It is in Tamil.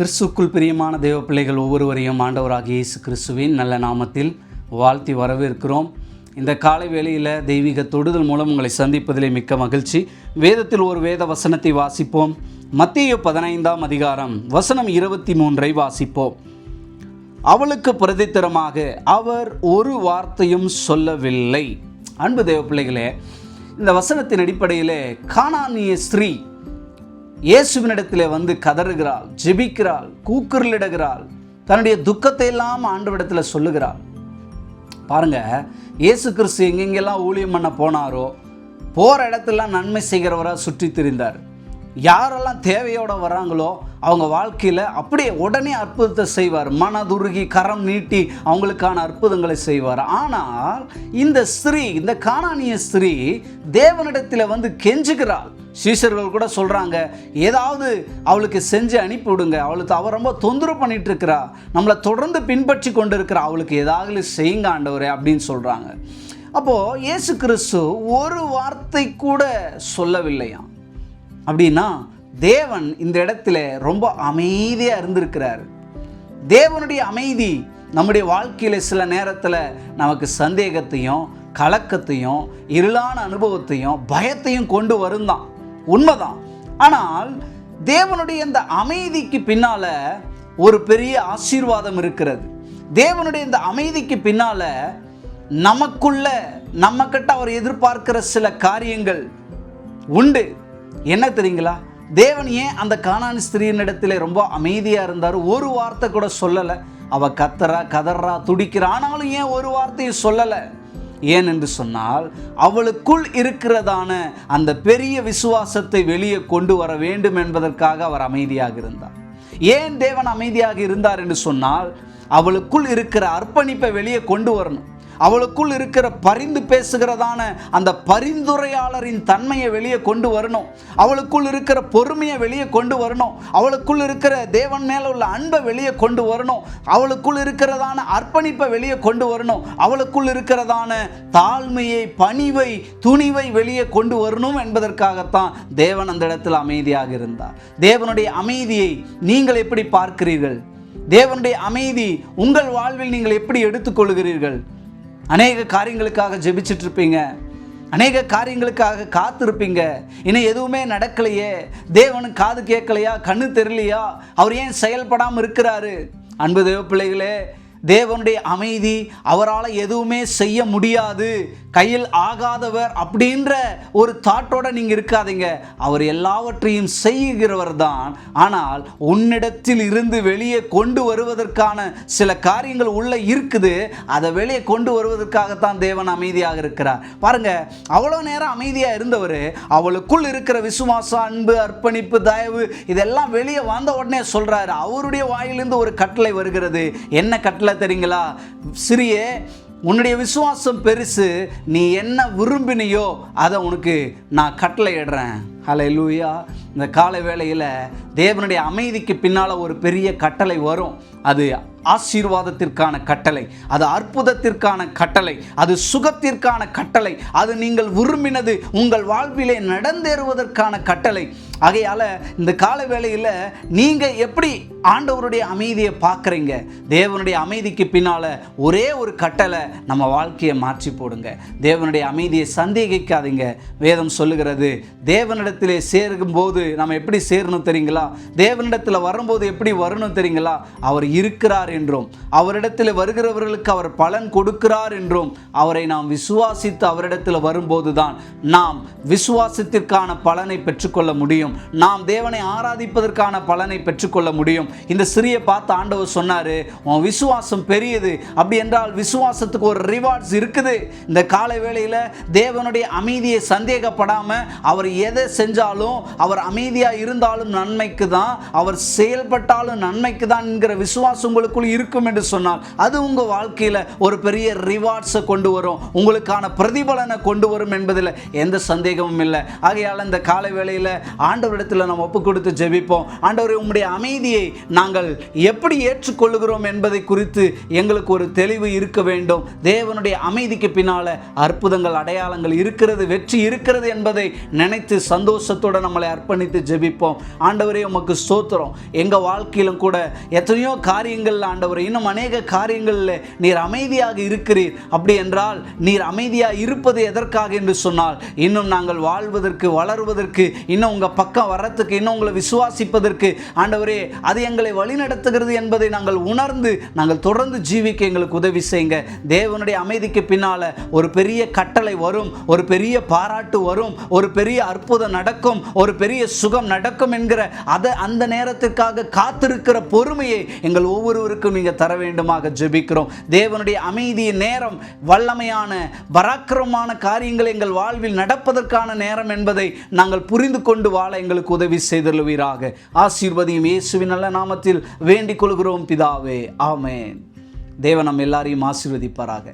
கிறிஸ்துக்குள் பிரியமான தேவ பிள்ளைகள் ஒவ்வொருவரையும் ஆண்டவராக இயேசு கிறிஸ்துவின் நல்ல நாமத்தில் வாழ்த்தி வரவேற்கிறோம். இந்த காலை வேளையில் தெய்வீக தொடுதல் மூலம் உங்களை சந்திப்பதிலே மிக்க மகிழ்ச்சி. வேதத்தில் ஒரு வேத வசனத்தை வாசிப்போம். மத்திய பதினைந்தாம் அதிகாரம் வசனம் இருபத்தி மூன்றை வாசிப்போம். அவளுக்கு பிரதித்திரமாக அவர் ஒரு வார்த்தையும் சொல்லவில்லை. அன்பு தேவ பிள்ளைகளே இந்த வசனத்தின் அடிப்படையிலே காணானிய ஸ்ரீ இயேசுவினிடத்தில் வந்து கதறுகிறாள் ஜெபிக்கிறாள் கூக்குரலிடுகிறாள் தன்னுடைய துக்கத்தை எல்லாம் ஆண்டவிடத்தில் சொல்லுகிறாள். பாருங்க இயேசு கிறிஸ்து எங்கெங்கெல்லாம் ஊழியம் பண்ண போனாரோ போகிற இடத்துலாம் நன்மை செய்கிறவராக சுற்றி திரிந்தார். யாரெல்லாம் தேவையோட வராங்களோ அவங்க வாழ்க்கையில் அப்படியே உடனே அற்புதத்தை செய்வார். மனதுருகி கரம் நீட்டி அவங்களுக்கான அற்புதங்களை செய்வார். ஆனால் இந்த ஸ்திரீ இந்த காணானிய ஸ்திரீ தேவனிடத்தில் வந்து கெஞ்சுகிறாள். சீசர்கள் கூட சொல்கிறாங்க ஏதாவது அவளுக்கு செஞ்சு அனுப்பி விடுங்க அவளுக்கு அவள் ரொம்ப தொந்தரவு பண்ணிட்டு இருக்கிறா நம்மளை தொடர்ந்து பின்பற்றி கொண்டு இருக்கிறா அவளுக்கு ஏதாவது செய்யுங்க ஆண்டவரே அப்படின்னு சொல்கிறாங்க அப்போது இயேசு கிறிஸ்து ஒரு வார்த்தை கூட சொல்லவில்லையாம். அப்படின்னா தேவன் இந்த இடத்துல ரொம்ப அமைதியாக இருந்திருக்கிறார். தேவனுடைய அமைதி நம்முடைய வாழ்க்கையில் சில நேரத்தில் நமக்கு சந்தேகத்தையும் கலக்கத்தையும் இருளான அனுபவத்தையும் பயத்தையும் கொண்டு வருந்தான். உண்மைதான். ஆனால் தேவனுடைய இந்த அமைதிக்கு பின்னால ஒரு பெரிய ஆசீர்வாதம் இருக்கிறது. தேவனுடைய இந்த அமைதிக்கு பின்னால நமக்குள்ள நம்ம கிட்ட அவர் எதிர்பார்க்கிற சில காரியங்கள் உண்டு. என்ன தெரியுங்களா? தேவன் ஏன் அந்த காணான் ஸ்திரீனிடத்தில் ரொம்ப அமைதியாக இருந்தார்? ஒரு வார்த்தை கூட சொல்லலை. அவள் கத்துறா கதறா துடிக்கிறா. ஆனாலும் ஏன் ஒரு வார்த்தையும் சொல்லலை? ஏன் என்று சொன்னால் அவளுக்குள் இருக்கிறதான அந்த பெரிய விசுவாசத்தை வெளியே கொண்டு வர வேண்டும் என்பதற்காக அவர் அமைதியாக இருந்தார். ஏன் தேவன் அமைதியாக இருந்தார் என்று சொன்னால் அவளுக்குள் இருக்கிற அர்ப்பணிப்பை வெளியே கொண்டு வரணும். அவளுக்குள் இருக்கிற பரிந்து பேசுகிறதான அந்த பரிந்துரையாளரின் தன்மையை வெளியே கொண்டு வரணும். அவளுக்குள் இருக்கிற பொறுமையை வெளியே கொண்டு வரணும். அவளுக்குள் இருக்கிற தேவன் மேல உள்ள அன்பை வெளியே கொண்டு வரணும். அவளுக்குள் இருக்கிறதான அர்ப்பணிப்பை வெளியே கொண்டு வரணும். அவளுக்குள் இருக்கிறதான தாழ்மையை பணிவை துணிவை வெளியே கொண்டு வரணும் என்பதற்காகத்தான் தேவன் அந்த இடத்தில் அமைதியாக இருந்தார். தேவனுடைய அமைதியை நீங்கள் எப்படி பார்க்கிறீர்கள்? தேவனுடைய அமைதி உங்கள் வாழ்வில் நீங்கள் எப்படி எடுத்துக்கொள்கிறீர்கள்? அநேக காரியங்களுக்காக ஜெபிச்சுட்டு இருப்பீங்க அநேக காரியங்களுக்காக காத்திருப்பீங்க. இன்னும் எதுவுமே நடக்கலையே. தேவனுக்கு காது கேட்கலையா? கண்ணு தெரியலையா? அவர் ஏன் செயல்படாமல் இருக்கிறாரு? அன்பு தேவ பிள்ளைகளே தேவனுடைய அமைதி அவரால் எதுவுமே செய்ய முடியாது. கையில் ஆகாதவர் அப்படின்ற ஒரு தாட்டோட நீங்கள் இருக்காதீங்க. அவர் எல்லாவற்றையும் செய்கிறவர் தான். ஆனால் உன்னிடத்தில் இருந்து வெளியே கொண்டு வருவதற்கான சில காரியங்கள் உள்ளே இருக்குது. அதை வெளியே கொண்டு வருவதற்காகத்தான் தேவன் அமைதியாக இருக்கிறார். பாருங்க அவ்வளோ நேரம் அமைதியாக இருந்தவர் அவளுக்குள் இருக்கிற விசுவாசம் அன்பு அர்ப்பணிப்பு தயவு இதெல்லாம் வெளியே வந்த உடனே சொல்கிறாரு அவருடைய வாயிலிருந்து ஒரு கட்டளை வருகிறது. என்ன கட்டளை தெரியுங்களா? சிறிய உன்னுடைய விசுவாசம் பெருசு நீ என்ன விரும்பினியோ அதை உனக்கு நான் கட்டளையிடுறேன் ஹலை லூயா இந்த காலை வேளையில் தேவனுடைய அமைதிக்கு பின்னால் ஒரு பெரிய கட்டளை வரும். அது ஆசீர்வாதத்திற்கான கட்டளை அது அற்புதத்திற்கான கட்டளை அது சுகத்திற்கான கட்டளை அது நீங்கள் விரும்பினது உங்கள் வாழ்விலே நடந்தேறுவதற்கான கட்டளை. ஆகையால் இந்த கால வேளையில் நீங்கள் எப்படி ஆண்டவருடைய அமைதியை பார்க்குறீங்க? தேவனுடைய அமைதிக்கு பின்னால் ஒரே ஒரு கட்டளை நம்ம வாழ்க்கையை மாற்றி போடுங்க. தேவனுடைய அமைதியை சந்தேகிக்காதீங்க. வேதம் சொல்லுகிறது தேவனிடத்திலே சேரும்போது வரும்போது நம்ம எப்படி சேரணும் தெரியுங்களா? தேவனிடத்தில் வரும்போது எப்படி வரணும் தெரியுங்களா? அவர் இருக்கிறார் என்றும் அவரிடத்தில் வருகிறவர்களுக்கு அவர் பலன் கொடுக்கிறார் என்றும் அவரை நாம் விசுவாசித்து அவரிடத்தில் வரும்போது தான் நாம் விசுவாசத்திற்கான பலனை பெற்றுக்கொள்ள முடியும். நாம் தேவனை ஆராதிப்பதற்கான பலனை பெற்றுக்கொள்ள முடியும். இந்த சிறிய பார்த்து ஆண்டவர் சொன்னார் உன் விசுவாசம் பெரியது. அப்படி என்றால் விசுவாசத்துக்கு ஒரு ரிவார்ட்ஸ் இருக்குது. இந்த காலை வேளையில் தேவனுடைய அமைதியை சந்தேகப்படாமல் அவர் எதை செஞ்சாலும் அவர் அமைதியாக இருந்தாலும் நன்மைக்கு தான் அவர் செயல்பட்டாலும் நன்மைக்கு தான் என்கிற விசுவாசம் உங்களுக்குள் இருக்கும் என்று சொன்னால் அது உங்கள் வாழ்க்கையில் ஒரு பெரிய ரிவார்ட்ஸை கொண்டு வரும் உங்களுக்கான பிரதிபலனை கொண்டு வரும் என்பதில் எந்த சந்தேகமும் இல்லை. ஆகையால் இந்த காலை வேளையில் ஆண்டவரிடத்தில் நம்ம ஒப்பு கொடுத்து ஜெபிப்போம். ஆண்டவர் உங்களுடைய அமைதியை நாங்கள் எப்படி ஏற்றுக்கொள்ளுகிறோம் என்பதை குறித்து எங்களுக்கு ஒரு தெளிவு இருக்க வேண்டும். தேவனுடைய அமைதிக்கு பின்னால் அற்புதங்கள் அடையாளங்கள் இருக்கிறது வெற்றி இருக்கிறது என்பதை நினைத்து சந்தோஷத்தோடு நம்மளை அர்ப்பணி அர்ப்பணித்து ஜெபிப்போம். ஆண்டவரே உமக்கு ஸ்தோத்திரம். எங்கள் வாழ்க்கையிலும் கூட எத்தனையோ காரியங்கள் ஆண்டவரே இன்னும் அநேக காரியங்களில் நீர் அமைதியாக இருக்கிறீர். அப்படி என்றால் நீர் அமைதியாக இருப்பது எதற்காக என்று சொன்னால் இன்னும் நாங்கள் வாழ்வதற்கு வளருவதற்கு இன்னும் உங்கள் பக்கம் வர்றதுக்கு இன்னும் உங்களை விசுவாசிப்பதற்கு ஆண்டவரே அது எங்களை வழிநடத்துகிறது என்பதை நாங்கள் உணர்ந்து நாங்கள் தொடர்ந்து ஜீவிக்க எங்களுக்கு உதவி செய்யுங்க. தேவனுடைய அமைதிக்கு பின்னால் ஒரு பெரிய கட்டளை வரும் ஒரு பெரிய பாராட்டு வரும் ஒரு பெரிய அற்புதம் நடக்கும் ஒரு பெரிய சுகம் நடக்கும் என்கிற அதை அந்த நேரத்திற்காக காத்திருக்கிற பொறுமையை எங்கள் ஒவ்வொருவருக்கும் நீங்கள் தர வேண்டுமாக ஜெபிக்கிறோம். தேவனுடைய அமைதியின் நேரம் வல்லமையான பராக்கிரமமான காரியங்கள் எங்கள் வாழ்வில் நடப்பதற்கான நேரம் என்பதை நாங்கள் புரிந்து கொண்டு வாழ எங்களுக்கு உதவி செய்தருவீராக ஆசீர்வதியும் இயேசுவின் நல்ல நாமத்தில் வேண்டிக் கொள்கிறோம் பிதாவே. ஆமேன். தேவன் நம் எல்லாரையும் ஆசீர்வதிப்பாராக.